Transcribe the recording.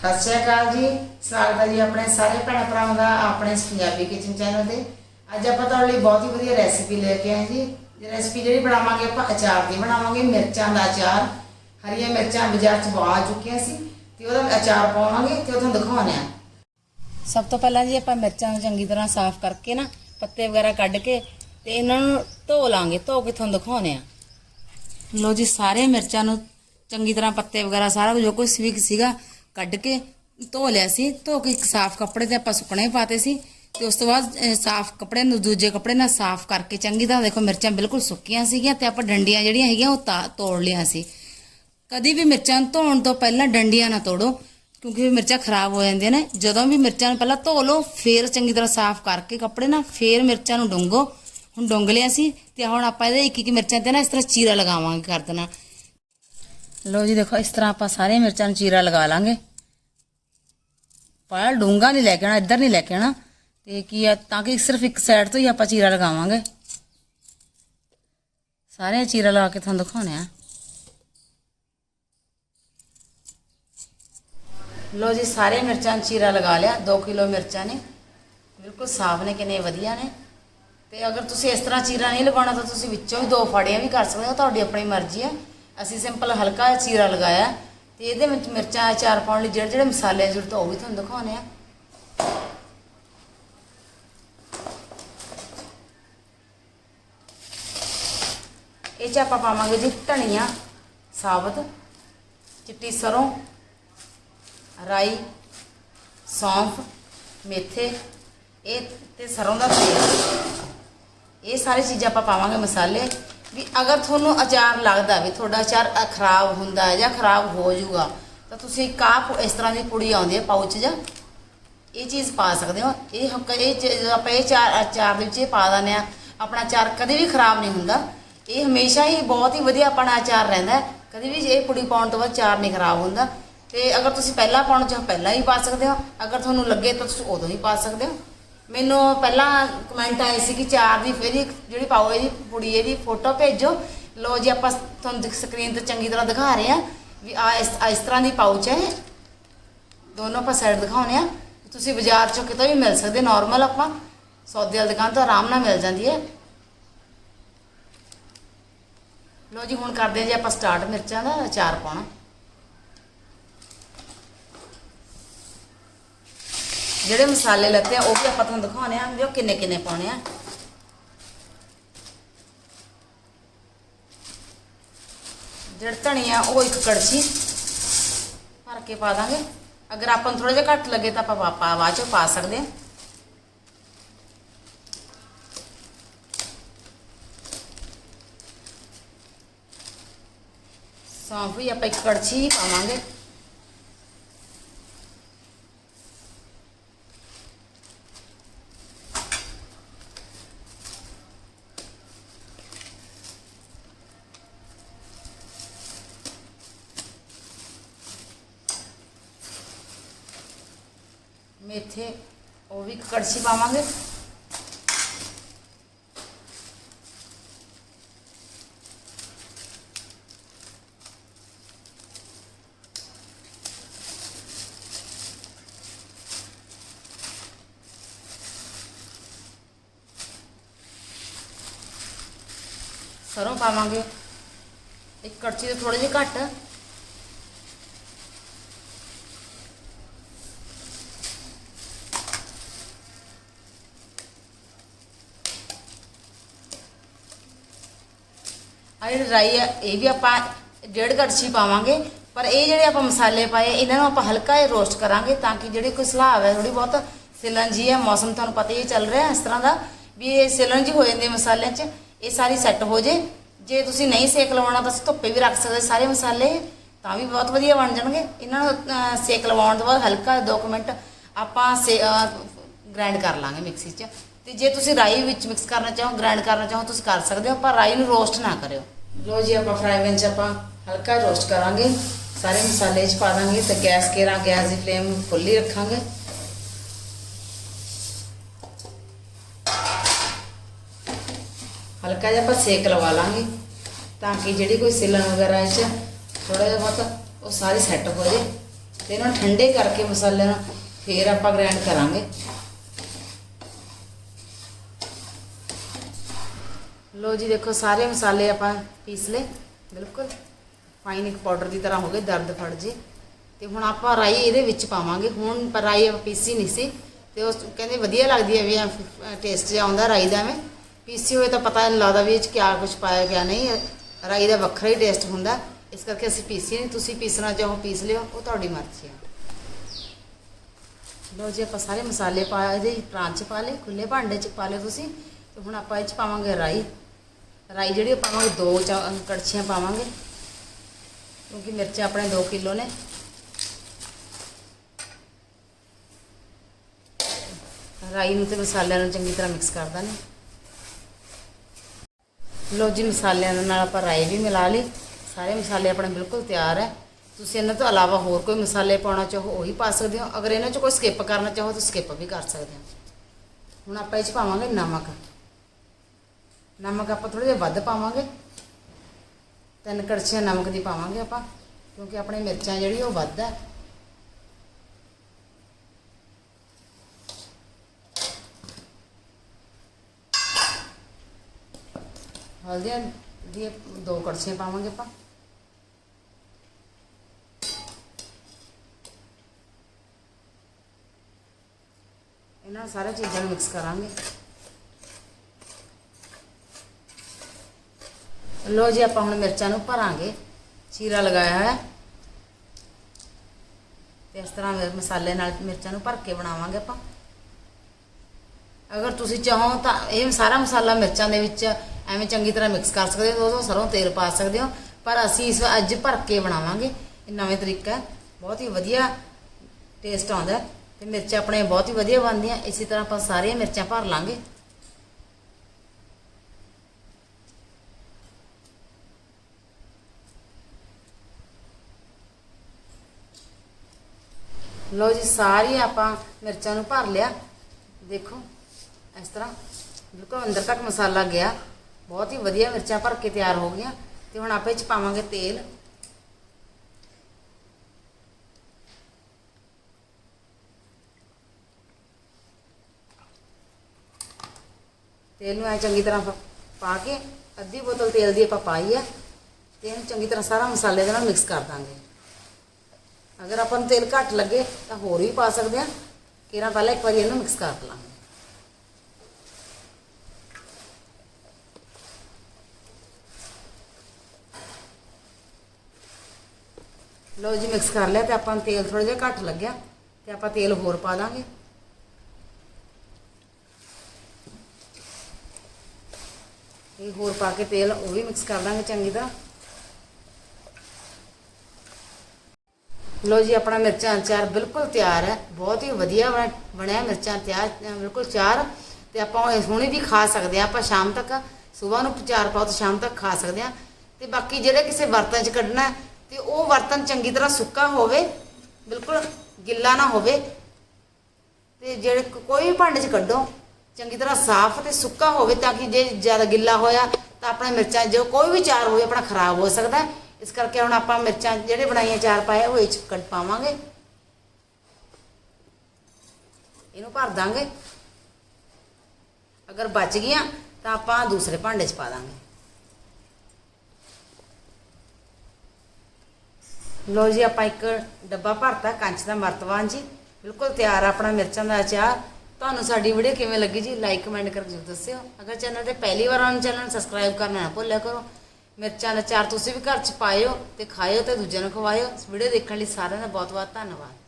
ਸਤਿ ਸ਼੍ਰੀ ਅਕਾਲ ਜੀ। ਸਵਾਗਤ ਹੈ ਜੀ ਆਪਣੇ ਸਾਰੇ ਭੈਣ ਭਰਾਵਾਂ ਦਾ ਆਪਣੇ ਇਸ ਪੰਜਾਬੀ ਕਿਚਨ ਚੈਨਲ ਤੇ। ਅੱਜ ਆਪਾਂ ਤੁਹਾਡੇ ਲਈ ਬਹੁਤ ਹੀ ਵਧੀਆ ਰੈਸਿਪੀ ਲੈ ਕੇ ਆਏ ਜੀ। ਇਹ ਰੈਸਿਪੀ ਜਿਹੜੀ ਬਣਾਵਾਂਗੇ ਆਪਾਂ ਅਚਾਰ ਦੀ ਬਣਾਵਾਂਗੇ, ਮਿਰਚਾਂ ਦਾ ਅਚਾਰ। ਹਰੀਆਂ ਮਿਰਚਾਂ ਬਾਜ਼ਾਰ ਚ ਬਾ ਚੁੱਕੀਆਂ ਸੀ ਤੇ ਉਹਦਾ ਅਚਾਰ ਪਾਵਾਂਗੇ ਤੇ ਉਹ ਤੁਹਾਨੂੰ ਦਿਖਾਉਣੇ ਆ ਸਭ ਤੋਂ ਪਹਿਲਾਂ ਜੀ ਆਪਾਂ ਮਿਰਚਾਂ ਨੂੰ ਚੰਗੀ ਤਰ੍ਹਾਂ ਸਾਫ਼ ਕਰਕੇ ਨਾ ਪੱਤੇ ਵਗੈਰਾ ਕੱਢ ਕੇ ਤੇ ਇਹਨਾਂ ਨੂੰ ਧੋ ਲਾਂਗੇ। ਧੋ ਕੇ ਤੁਹਾਨੂੰ ਦਿਖਾਉਣੇ ਆ ਲੋ ਜੀ, ਸਾਰੇ ਮਿਰਚਾਂ ਨੂੰ ਚੰਗੀ ਤਰ੍ਹਾਂ ਪੱਤੇ ਵਗੈਰਾ ਸਾਰਾ ਕੁਝ ਜੋ ਕੁਝ ਵੀ ਸੀਗਾ ਕੱਢ ਕੇ ਧੋ ਲਿਆ ਸੀ, ਧੋ ਕੇ ਇੱਕ ਸਾਫ਼ ਕੱਪੜੇ ਤੇ ਆਪਾਂ ਸੁੱਕਣੇ ਪਾਤੇ ਸੀ ਤੇ ਉਸ ਤੋਂ ਬਾਅਦ ਸਾਫ਼ ਕੱਪੜੇ ਨੂੰ ਦੂਜੇ ਕੱਪੜੇ ਨਾਲ ਸਾਫ਼ ਕਰਕੇ ਚੰਗੀ ਤਰ੍ਹਾਂ ਦੇਖੋ ਮਿਰਚਾਂ ਬਿਲਕੁਲ ਸੁੱਕੀਆਂ ਸੀਗੀਆਂ ਤੇ ਆਪਾਂ ਡੰਡੀਆਂ ਜਿਹੜੀਆਂ ਹੈਗੀਆਂ ਉਹ ਤਾ- ਤੋੜ ਲਿਆ ਸੀ। ਕਦੀ ਵੀ ਮਿਰਚਾਂ ਨੂੰ ਧੋਣ ਤੋਂ ਪਹਿਲਾਂ ਡੰਡੀਆਂ ਨਾ ਤੋੜੋ, ਕਿਉਂਕਿ ਮਿਰਚਾਂ ਖਰਾਬ ਹੋ ਜਾਂਦੀਆਂ ਨੇ। ਜਦੋਂ ਵੀ ਮਿਰਚਾਂ ਨੂੰ ਪਹਿਲਾਂ ਧੋ ਲਓ, ਫੇਰ ਚੰਗੀ ਤਰ੍ਹਾਂ ਸਾਫ਼ ਕਰਕੇ ਕੱਪੜੇ ਨਾਲ ਫੇਰ ਮਿਰਚਾਂ ਨੂੰ ਡੁੰਗੋ। ਹੁਣ ਡੁੰਗ ਲਿਆ ਸੀ ਤੇ ਹੁਣ ਆਪਾਂ ਇਹਦੇ ਇੱਕ ਇੱਕ ਮਿਰਚਾਂ ਤੇ ਨਾ ਇਸ ਤਰ੍ਹਾਂ ਚੀਰਾ ਲਗਾਵਾਂਗੇ ਕਰ ਦੇਣਾ ਲੋ ਜੀ ਦੇਖੋ, ਇਸ ਤਰ੍ਹਾਂ ਆਪਾਂ ਸਾਰੇ ਮਿਰਚਾਂ ਨੂੰ ਚੀਰਾ ਲਗਾ ਲਾਂਗੇ। ਪਾਇਆ ਡੂੰਗਾ ਨਹੀਂ ਲੈ ਕੇ ਆਣਾ ਇੱਧਰ ਨਹੀਂ ਲੈ ਕੇ ਆਣਾ ਤੇ ਕੀ ਆ, ਤਾਂ ਕਿ ਸਿਰਫ ਇੱਕ ਸਾਈਡ ਤੋਂ ਹੀ ਆਪਾਂ ਚੀਰਾ ਲਗਾਵਾਂਗੇ। ਸਾਰੇ ਚੀਰਾ ਲਗਾ ਕੇ ਤੁਹਾਨੂੰ ਦਿਖਾਉਣੇ ਆ। ਲੋ ਜੀ ਸਾਰੇ ਮਿਰਚਾਂ ਨੂੰ ਚੀਰਾ ਲਗਾ ਲਿਆ। 2 ਕਿਲੋ ਮਿਰਚਾਂ ਨੇ। ਬਿਲਕੁਲ ਸਾਫ਼ ਨੇ, ਕਿੰਨੇ ਵਧੀਆ ਨੇ। ਤੇ ਅਗਰ ਤੁਸੀਂ ਇਸ ਤਰ੍ਹਾਂ ਚੀਰਾ ਨਹੀਂ ਲਗਾਉਣਾ, ਤਾਂ ਤੁਸੀਂ ਵਿੱਚੋਂ ਵੀ ਦੋ ਫਾੜੀਆਂ ਵੀ ਕਰ ਸਕਦੇ ਹੋ, ਤੁਹਾਡੀ ਆਪਣੀ ਮਰਜ਼ੀ ਹੈ। ਅਸੀਂ ਸਿੰਪਲ ਹਲਕਾ ਜਿਹਾ ਚੀਰਾ ਲਗਾਇਆ ਤੇ ਇਹਦੇ ਵਿੱਚ ਮਿਰਚਾਂ ਅਚਾਰ ਪਾਉਣ ਲਈ ਜਿਹੜੇ ਜਿਹੜੇ ਮਸਾਲੇ ਦੀ ਜ਼ਰੂਰਤ ਆ, ਉਹ ਵੀ ਤੁਹਾਨੂੰ ਦਿਖਾਉਣੇ ਆ ਇਹ ਚ ਆਪਾਂ ਪਾਵਾਂਗੇ ਜੀ ਧਨੀਆ ਸਾਬਤ ਚਿੱਟੀ ਸਰੋਂ ਰਾਈ ਸੌਂਫ ਮੇਥੇ ਇਹ ਤੇ ਸਰੋਂ ਦਾ ਤੇਲ। ਇਹ ਸਾਰੀ ਚੀਜ਼ਾਂ ਆਪਾਂ ਪਾਵਾਂਗੇ ਮਸਾਲੇ। ਵੀ ਅਗਰ ਤੁਹਾਨੂੰ ਅਚਾਰ ਲੱਗਦਾ ਵੀ ਤੁਹਾਡਾ ਅਚਾਰ ਖਰਾਬ ਹੁੰਦਾ ਹੈ ਜਾਂ ਖਰਾਬ ਹੋ ਜਾਊਗਾ, ਤਾਂ ਤੁਸੀਂ ਕਾਪ ਇਸ ਤਰ੍ਹਾਂ ਦੀ ਪੁੜੀ ਆਉਂਦੀ ਹੈ ਪਾਊਚ ਜਾਂ ਇਹ ਚੀਜ਼ ਪਾ ਸਕਦੇ ਹੋ। ਇਹ ਹੱਕ- ਇਹ ਚੀਜ਼ ਆਪਾਂ ਇਹ ਚਾਰ ਅਚਾਰ ਦੇ ਵਿੱਚ ਇਹ ਪਾ ਦਿੰਦੇ ਆ ਆਪਣਾ ਅਚਾਰ ਕਦੇ ਵੀ ਖਰਾਬ ਨਹੀਂ ਹੁੰਦਾ। ਇਹ ਹਮੇਸ਼ਾ ਹੀ ਬਹੁਤ ਹੀ ਵਧੀਆ ਆਪਣਾ ਅਚਾਰ ਰਹਿੰਦਾ ਕਦੇ ਵੀ ਇਹ ਪੁੜੀ ਪਾਉਣ ਤੋਂ ਬਾਅਦ ਚਾਰ ਨਹੀਂ ਖਰਾਬ ਹੁੰਦਾ। ਤੇ ਅਗਰ ਤੁਸੀਂ ਪਹਿਲਾਂ ਪਾਉਣਾ ਚਾਹੋ, ਪਹਿਲਾਂ ਹੀ ਪਾ ਸਕਦੇ ਹੋ। ਅਗਰ ਤੁਹਾਨੂੰ ਲੱਗੇ ਤਾਂ ਤੁਸੀਂ ਉਦੋਂ ਹੀ ਪਾ ਸਕਦੇ ਹੋ। ਮੈਨੂੰ ਪਹਿਲਾਂ ਕਮੈਂਟ ਆਏ ਸੀ ਕਿ ਚਾਰ ਦੀ ਫਿਰ ਇੱਕ ਜਿਹੜੀ ਪਾਓ ਇਹਦੀ ਪੁੜੀ ਇਹਦੀ ਫੋਟੋ ਭੇਜੋ। ਲੋ ਜੀ, ਆਪਾਂ ਤੁਹਾਨੂੰ ਸਕਰੀਨ ਤੇ ਚੰਗੀ ਤਰ੍ਹਾਂ ਦਿਖਾ ਰਹੇ ਆ ਵੀ ਆ ਇਸ ਤਰ੍ਹਾਂ ਦੀ ਪਾਊਚ ਹੈ ਦੋਨੋਂ ਆਪਾਂ ਸਾਈਡ ਦਿਖਾਉਣੇ ਆ। ਤੁਸੀਂ ਬਾਜ਼ਾਰ ਚੋਂ ਕਿਤੋਂ ਵੀ ਮਿਲ ਸਕਦੇ ਨਾਰਮਲ ਆਪਾਂ। ਸੌਦੇ ਵਾਲੀ ਦੁਕਾਨ ਤੋਂ ਆਰਾਮ ਨਾਲ ਮਿਲ ਜਾਂਦੀ ਹੈ। ਲੋ ਜੀ, ਹੁਣ ਕਰਦੇ ਹਾਂ ਜੀ ਆਪਾਂ ਸਟਾਰਟ ਮਿਰਚਾਂ ਦਾ ਅਚਾਰ ਪਾਉਣਾ। ਜਿਹੜੇ ਮਸਾਲੇ ਲੱਤੇ ਆ, ਉਹ ਵੀ ਆਪਾਂ ਤੁਹਾਨੂੰ ਦਿਖਾਉਣੇ ਆ ਵੀ ਉਹ ਕਿੰਨੇ ਕਿੰਨੇ ਪਾਉਣੇ ਆ। ਜਿਹੜਾ ਧਨੀਆ ਉਹ ਇੱਕ ਕੜਛੀ ਭਰ ਕੇ ਪਾ ਦਾਂਗੇ। ਅਗਰ ਆਪਾਂ ਨੂੰ ਥੋੜਾ ਜਿਹਾ ਘੱਟ ਲੱਗੇ ਤਾਂ ਆਪਾਂ ਪਾ- ਬਾਅਦ ਚੋਂ ਪਾ ਸਕਦੇ ਹਾਂ ਸੌਂਫ ਵੀ ਆਪਾਂ ਇੱਕ ਕੜਛੀ ਹੀ ਪਾਵਾਂਗੇ। ਮੇਥੇ ਉਹ ਵੀ ਇੱਕ ਕੜਛੀ ਪਾਵਾਂਗੇ ਸਰੋਂ ਪਾਵਾਂਗੇ ਇੱਕ ਕੜਛੀ ਤੋਂ ਥੋੜੇ ਜਿਹੇ ਆ ਜਿਹੜੀ ਰਾਈ ਆ, ਇਹ ਵੀ ਆਪਾਂ ਡੇਢ ਕੜਛੀ ਪਾਵਾਂਗੇ, ਪਰ ਇਹ ਜਿਹੜੇ ਆਪਾਂ ਮਸਾਲੇ ਪਾਏ ਇਹਨਾਂ ਨੂੰ ਆਪਾਂ ਹਲਕਾ ਜਿਹਾ ਰੋਸਟ ਕਰਾਂਗੇ ਤਾਂ ਕਿ ਜਿਹੜੇ ਕੋਈ ਸਲਾਹ ਹੈ ਥੋੜੀ ਬਹੁਤ ਸਿਲਨ ਜੀ ਹੈ ਮੌਸਮ ਤੁਹਾਨੂੰ ਪਤਾ ਹੀ ਚੱਲ ਰਿਹਾ ਇਸ ਤਰ੍ਹਾਂ ਦਾ, ਵੀ ਇਹ ਸਿਲਨ ਜੀ ਹੋ ਜਾਂਦੇ ਮਸਾਲਿਆਂ 'ਚ, ਇਹ ਸਾਰੀ ਸੈੱਟ ਹੋ ਜੇ। ਜੇ ਤੁਸੀਂ ਨਹੀਂ ਸੇਕ ਲਵਾਉਣਾ, ਤਾਂ ਅਸੀਂ ਧੁੱਪੇ ਵੀ ਰੱਖ ਸਕਦੇ ਸਾਰੇ ਮਸਾਲੇ, ਤਾਂ ਵੀ ਬਹੁਤ ਵਧੀਆ ਬਣ ਜਾਣਗੇ। ਇਹਨਾਂ ਨੂੰ ਸੇਕ ਲਵਾਉਣ ਤੋਂ ਬਾਅਦ ਹਲਕਾ 2 ਮਿੰਟ ਆਪਾਂ ਗ੍ਰਾਈਂਡ ਕਰ ਲਾਂਗੇ ਮਿਕਸੀ 'ਚ। ਤੇ ਜੇ ਤੁਸੀਂ ਰਾਈ ਵਿੱਚ ਮਿਕਸ ਕਰਨਾ ਚਾਹੋ ਗ੍ਰਾਈਂਡ ਕਰਨਾ ਚਾਹੋ, ਤੁਸੀਂ ਕਰ ਸਕਦੇ ਹੋ, ਪਰ ਰਾਈ ਨੂੰ ਰੋਸਟ ਨਾ ਕਰਿਓ। ਲੋ ਜੀ, ਆਪਾਂ ਫਰਾਈ ਪੈਨ 'ਚ ਆਪਾਂ ਹਲਕਾ ਰੋਸਟ ਕਰਾਂਗੇ। ਸਾਰੇ ਮਸਾਲੇ 'ਚ ਪਾ ਦਾਂਗੇ ਤੇ ਗੈਸ ਕੇਰਾ ਗੈਸ ਦੀ ਫਲੇਮ ਫੁੱਲੀ ਰੱਖਾਂਗੇ। ਹਲਕਾ ਜਿਹਾ ਆਪਾਂ ਸੇਕ ਲਵਾ ਲਾਂਗੇ ਤਾਂ ਕਿ ਜਿਹੜੀ ਕੋਈ ਸਿਲਨ ਵਗੈਰਾ 'ਚ ਥੋੜਾ ਜਿਹਾ ਬਹੁਤ ਉਹ ਸਾਰੀ ਸੈੱਟ ਹੋ ਜੇ ਤੇ ਇਹਨਾਂ ਨੂੰ ਠੰਡੇ ਕਰਕੇ ਮਸਾਲਿਆਂ ਨੂੰ ਫੇਰ ਆਪਾਂ ਗ੍ਰਾਈਂਡ ਕਰਾਂਗੇ। ਲੋ ਜੀ, ਦੇਖੋ ਸਾਰੇ ਮਸਾਲੇ ਆਪਾਂ ਪੀਸ ਲਏ। ਬਿਲਕੁਲ ਫਾਈਨ ਇੱਕ ਪਾਊਡਰ ਦੀ ਤਰ੍ਹਾਂ ਹੋ ਗਏ, ਦਰਦ ਫੜ ਜੇ। ਤੇ ਹੁਣ ਆਪਾਂ ਰਾਈ ਇਹਦੇ ਵਿੱਚ ਪਾਵਾਂਗੇ। ਹੁਣ ਪਰ ਰਾਈ ਆਪਾਂ ਪੀਸੀ ਨਹੀਂ ਸੀ। ਤੇ ਉਸ ਕਹਿੰਦੇ ਵਧੀਆ ਲੱਗਦੀ ਹੈ ਵੀ ਟੇਸਟ ਜਿਹਾ ਆਉਂਦਾ ਰਾਈ ਦਾ ਐਵੇਂ। ਪੀਸੀ ਹੋਏ ਤਾਂ ਪਤਾ ਨਹੀਂ ਲੱਗਦਾ ਵੀ ਇਹ ਚ ਕਿਆ ਕੁਝ ਪਾਇਆ ਗਿਆ ਨਹੀਂ। ਰਾਈ ਦਾ ਵੱਖਰਾ ਹੀ ਟੇਸਟ ਹੁੰਦਾ। ਇਸ ਕਰਕੇ ਅਸੀਂ ਪੀਸੀ ਨਹੀਂ। ਤੁਸੀਂ ਪੀਸਣਾ ਚਾਹੋ ਪੀਸ ਲਿਓ, ਉਹ ਤੁਹਾਡੀ ਮਰਜ਼ੀ ਹੈ ਲੋ ਜੀ, ਆਪਾਂ ਸਾਰੇ ਮਸਾਲੇ ਪਾ ਇਹਦੇ ਪ੍ਰਾਂਚ ਚ ਪਾ ਲਏ ਖੁੱਲੇ ਭਾਂਡੇ ਚ ਪਾ ਲਏ ਤੁਸੀਂ। ਤੇ ਹੁਣ ਆਪਾਂ ਇਹ ਚ ਪਾਵਾਂਗੇ ਰਾਈ। ਰਾਈ ਜਿਹੜੀ ਉਹ ਪਾਵਾਂਗੇ, ਦੋ ਚਾ- ਕੜਛੀਆਂ ਪਾਵਾਂਗੇ। ਕਿਉਂਕਿ ਮਿਰਚ ਆਪਣੇ 2 ਕਿਲੋ ਨੇ। ਰਾਈ ਨੂੰ ਤੇ ਮਸਾਲਿਆਂ ਨੂੰ ਚੰਗੀ ਤਰ੍ਹਾਂ ਮਿਕਸ ਕਰ ਦਾਂਗੇ। ਲੋ ਜੀ, ਮਸਾਲਿਆਂ ਦੇ ਨਾਲ ਆਪਾਂ ਰਾਈ ਵੀ ਮਿਲਾ ਲਈ। ਸਾਰੇ ਮਸਾਲੇ ਆਪਣੇ ਬਿਲਕੁਲ ਤਿਆਰ ਹੈ ਤੁਸੀਂ ਇਹਨਾਂ ਤੋਂ ਇਲਾਵਾ ਹੋਰ ਕੋਈ ਮਸਾਲੇ ਪਾਉਣਾ ਚਾਹੋ, ਉਹੀ ਪਾ ਸਕਦੇ ਹੋ। ਅਗਰ ਇਹਨਾਂ 'ਚ ਕੋਈ ਸਕਿਪ ਕਰਨਾ ਚਾਹੋ, ਤਾਂ ਸਕਿਪ ਵੀ ਕਰ ਸਕਦੇ ਹੋ। ਹੁਣ ਆਪਾਂ ਇਹ 'ਚ ਪਾਵਾਂਗੇ ਨਮਕ। ਨਮਕ ਆਪਾਂ ਥੋੜਾ ਜਿਹਾ ਵੱਧ ਪਾਵਾਂਗੇ। ਤਿੰਨ ਕੜਛੀਆਂ ਨਮਕ ਦੀ ਪਾਵਾਂਗੇ ਆਪਾਂ, ਕਿਉਂਕਿ ਆਪਣੇ ਮਿਰਚਾਂ ਜਿਹੜੀ ਉਹ ਵੱਧ ਹੈ ਹਲਦੀਆਂ ਦੀ ਦੋ ਕੜਛੀਆਂ ਪਾਵਾਂਗੇ ਆਪਾਂ। ਇਹਨਾਂ ਸਾਰੇ ਚੀਜ਼ਾਂ ਨੂੰ ਮਿਕਸ ਕਰਾਂਗੇ। ਲੋ ਜੀ, ਆਪਾਂ ਹੁਣ ਮਿਰਚਾਂ ਨੂੰ ਭਰਾਂਗੇ। ਚੀਰਾ ਲਗਾਇਆ ਹੈ ਤੇ ਇਸ ਤਰ੍ਹਾਂ ਮਸਾਲੇ ਨਾਲ ਮਿਰਚਾਂ ਨੂੰ ਭਰ ਕੇ ਬਣਾਵਾਂਗੇ ਆਪਾਂ। ਅਗਰ ਤੁਸੀਂ ਚਾਹੋ ਤਾਂ ਇਹ ਸਾਰਾ ਮਸਾਲਾ ਮਿਰਚਾਂ ਦੇ ਵਿੱਚ ਐਵੇਂ ਚੰਗੀ ਤਰ੍ਹਾਂ ਮਿਕਸ ਕਰ ਸਕਦੇ ਹੋ ਉਦੋਂ ਸਰੋਂ ਤੇਲ ਪਾ ਸਕਦੇ ਹੋ। ਪਰ ਅਸੀਂ ਇਸ ਅੱਜ ਭਰ ਕੇ ਬਣਾਵਾਂਗੇ। ਇਹ ਨਵੇਂ ਤਰੀਕਾ ਬਹੁਤ ਹੀ ਵਧੀਆ ਟੇਸਟ ਆਉਂਦਾ ਹੈ। ਤੇ ਮਿਰਚਾਂ ਆਪਣੇ ਬਹੁਤ ਹੀ ਵਧੀਆ ਬਣਦੀਆਂ। ਇਸੇ ਤਰ੍ਹਾਂ ਆਪਾਂ ਸਾਰੀਆਂ ਮਿਰਚਾਂ ਭਰ ਲਾਂਗੇ। ਲਓ ਜੀ, ਸਾਰੀ ਆਪਾਂ ਮਿਰਚਾਂ ਨੂੰ ਭਰ ਲਿਆ। ਦੇਖੋ, ਇਸ ਤਰ੍ਹਾਂ ਬਿਲਕੁਲ ਅੰਦਰ ਤੱਕ ਮਸਾਲਾ ਗਿਆ। ਬਹੁਤ ਹੀ ਵਧੀਆ ਮਿਰਚਾਂ ਭਰ ਕੇ ਤਿਆਰ ਹੋ ਗਈਆਂ। ਤੇ ਹੁਣ ਆਪਾਂ ਚ ਪਾਵਾਂਗੇ ਤੇਲ। ਤੇਲ ਨੂੰ ਐ ਚੰਗੀ ਤਰ੍ਹਾਂ ਪਾ- ਪਾ ਕੇ ਅੱਧੀ ਬੋਤਲ ਤੇਲ ਦੀ ਆਪਾਂ ਪਾਈ ਆ। ਤੇ ਇਹਨੂੰ ਚੰਗੀ ਤਰ੍ਹਾਂ ਸਾਰਾ ਮਸਾਲੇ ਦੇ ਨਾਲ ਮਿਕਸ ਕਰ ਦਾਂਗੇ। ਅਗਰ ਆਪਾਂ ਨੂੰ ਤੇਲ ਘੱਟ ਲੱਗੇ ਤਾਂ ਹੋਰ ਵੀ ਪਾ ਸਕਦੇ ਆ ਕਿਰਾਂ ਪਹਿਲਾਂ ਇੱਕ ਵਾਰੀ ਇਹਨੂੰ ਮਿਕਸ ਕਰ ਲਾਂਗੇ। ਲਓ ਜੀ ਮਿਕਸ ਕਰ ਲਿਆ ਤੇ ਆਪਾਂ ਨੂੰ ਤੇਲ ਥੋੜਾ ਜਿਹਾ ਘੱਟ ਲੱਗਿਆ ਤੇ ਆਪਾਂ ਤੇਲ ਹੋਰ ਪਾ ਦਾਂਗੇ ਇਹ ਹੋਰ ਪਾ ਕੇ ਤੇਲ ਉਹ ਵੀ ਮਿਕਸ ਕਰ ਦਾਂਗੇ ਚੰਗੀ ਤਰ੍ਹਾਂ। ਲੋ ਜੀ ਆਪਣਾ ਮਿਰਚਾਂ ਅਚਾਰ ਬਿਲਕੁਲ ਤਿਆਰ ਹੈ। ਬਹੁਤ ਹੀ ਵਧੀਆ ਬਣ- ਬਣਿਆ ਮਿਰਚਾਂ ਤਿਆਰ ਬਿਲਕੁਲ ਚਾਰ। ਤੇ ਆਪਾਂ ਇਹ ਹੁਣੇ ਵੀ ਖਾ ਸਕਦੇ ਆ ਆਪਾਂ ਸ਼ਾਮ ਤੱਕ ਸਵੇਰ ਨੂੰ ਚਾਰ ਪਾਓ ਤੇ ਸ਼ਾਮ ਤੱਕ ਖਾ ਸਕਦੇ ਆ ਤੇ ਬਾਕੀ ਜਿਹੜੇ ਕਿਸੇ ਬਰਤਨ 'ਚ ਕੱਢਣਾ ਹੈ, ਤੇ ਉਹ ਬਰਤਨ ਚੰਗੀ ਤਰ੍ਹਾਂ ਸੁੱਕਾ ਹੋਵੇ ਬਿਲਕੁਲ ਗਿੱਲਾ ਨਾ ਹੋਵੇ। ਤੇ ਜਿਹੜੇ ਕੋਈ ਵੀ ਭਾਂਡੇ 'ਚ ਕੱਢੋ ਚੰਗੀ ਤਰ੍ਹਾਂ ਸਾਫ਼ ਤੇ ਸੁੱਕਾ ਹੋਵੇ ਤਾਂ ਕਿ ਜੇ ਜ਼ਿਆਦਾ ਗਿੱਲਾ ਹੋਇਆ ਤਾਂ ਆਪਣੇ ਮਿਰਚਾਂ ਜੋ ਕੋਈ ਵੀ ਚਾਰ ਹੋਵੇ ਆਪਣਾ ਖਰਾਬ ਹੋ ਸਕਦਾ ਇਸ ਕਰਕੇ ਹੁਣ ਆਪਾਂ ਮਿਰਚਾਂ ਜਿਹੜੇ ਬਣਾਈਆਂ ਚਾਰ ਪਾਇਆ ਉਹ ਇਹ 'ਚ ਕੱਢ ਪਾਵਾਂਗੇ। ਇਹਨੂੰ ਭਰ ਦਾਂਗੇ। ਅਗਰ ਬਚ ਗਈਆਂ, ਤਾਂ ਆਪਾਂ ਦੂਸਰੇ ਭਾਂਡੇ 'ਚ ਪਾ ਦਾਂਗੇ। ਲੋ ਜੀ, ਆਪਾਂ ਇੱਕ ਡੱਬਾ ਭਰਤਾ, ਕੰਚ ਦਾ ਮਰਤਵਾਨ ਜੀ। ਬਿਲਕੁਲ ਤਿਆਰ ਆ ਆਪਣਾ ਮਿਰਚਾਂ ਦਾ ਅਚਾਰ। ਤੁਹਾਨੂੰ ਸਾਡੀ ਵੀਡੀਓ ਕਿਵੇਂ ਲੱਗੀ ਜੀ, ਲਾਈਕ, ਕਮੈਂਟ ਕਰਕੇ ਜ਼ਰੂਰ ਦੱਸਿਓ। ਅਗਰ ਚੈਨਲ ਤੇ ਪਹਿਲੀ ਵਾਰ ਆਉਣ ਚੈਨਲ ਨੂੰ ਸਬਸਕ੍ਰਾਈਬ ਕਰਨਾ ਨਾ ਭੁੱਲਿਆ ਕਰੋ। ਮਿਰਚਾਂ ਦਾ ਚਾਰ ਤੁਸੀਂ ਵੀ ਘਰ 'ਚ ਪਾਇਓ ਤੇ ਖਾਇਓ ਤੇ ਦੂਜਿਆਂ ਨੂੰ ਖਵਾਇਓ। ਵੀਡੀਓ ਦੇਖਣ ਲਈ ਸਾਰਿਆਂ ਦਾ ਬਹੁਤ ਬਹੁਤ ਧੰਨਵਾਦ।